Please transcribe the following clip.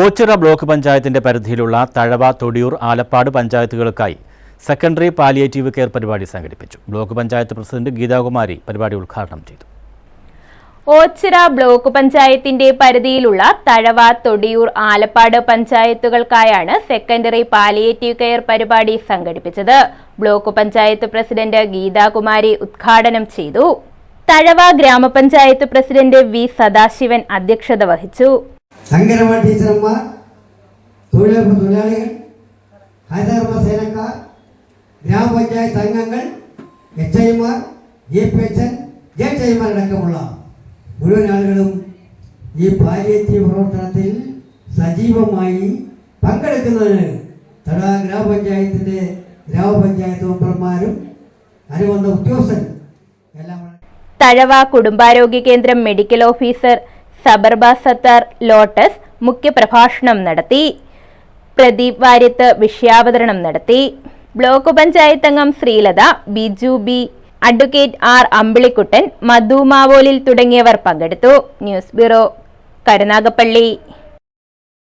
Ochira block പഞ്ചായത്തിന്റെ പരിധിയിലുള്ള തഴവ തൊടിയൂർ ആലപ്പാട് പഞ്ചായത്തുകൾക്കായി സെക്കൻഡറി പാലിയേറ്റീവ് കെയർ പരിപാടി സംഘടിപ്പിച്ചു. ബ്ലോക്ക് പഞ്ചായത്ത് പ്രസിഡന്റ് ഗീതാകുമാരി പരിപാടി ഉദ്ഘാടനം ചെയ്തു. ഓച്ചിറ ബ്ലോക്ക് പഞ്ചായത്തിന്റെ പരിധിയിലുള്ള തഴവ തൊടിയൂർ ആലപ്പാട് പഞ്ചായത്തുകൾക്കായാണ് സെക്കൻഡറി പാലിയേറ്റീവ് കെയർ പരിപാടി സംഘടിപ്പിച്ചത്. ബ്ലോക്ക് പഞ്ചായത്ത് പ്രസിഡന്റ് ഗീതാകുമാരി ഉദ്ഘാടനം ചെയ്തു. തഴവ ഗ്രാമപഞ്ചായത്ത് പ്രസിഡന്റ് വി സദാശിവൻ അധ്യക്ഷത വഹിച്ചു. സംഘടന ടീച്ചർമാർ തൊഴിലുറപ്പ് തൊഴിലാളികൾ ഹരിതകർമ്മ സേനക്കാർ ഗ്രാമപഞ്ചായത്ത് അംഗങ്ങൾ H ഐമാർ J P H N J H ഐമാരടക്കമുള്ള മുഴുവൻ ആളുകളും ഈ പാലിയേറ്റീവ് പ്രവർത്തനത്തിൽ സജീവമായി പങ്കെടുക്കുന്നതിന് തട ഗ്രാമപഞ്ചായത്തിന്റെ ഗ്രാമപഞ്ചായത്ത് മെമ്പർമാരും അനുബന്ധ ഉദ്യോഗസ്ഥരും എല്ലാം തഴവ കുടുംബാരോഗ്യ കേന്ദ്രം മെഡിക്കൽ ഓഫീസർ സബർബ സത്താർ ലോട്ടസ് മുഖ്യപ്രഭാഷണം നടത്തി. പ്രദീപ് വാര്യത്ത് വിഷയാവതരണം നടത്തി. ബ്ലോക്ക് പഞ്ചായത്ത് അംഗം Sreelatha Biju B advocate R Ambilikuttan Madhu Mavolil തുടങ്ങിയവർ പങ്കെടുത്തു. News bureau Karunagappally.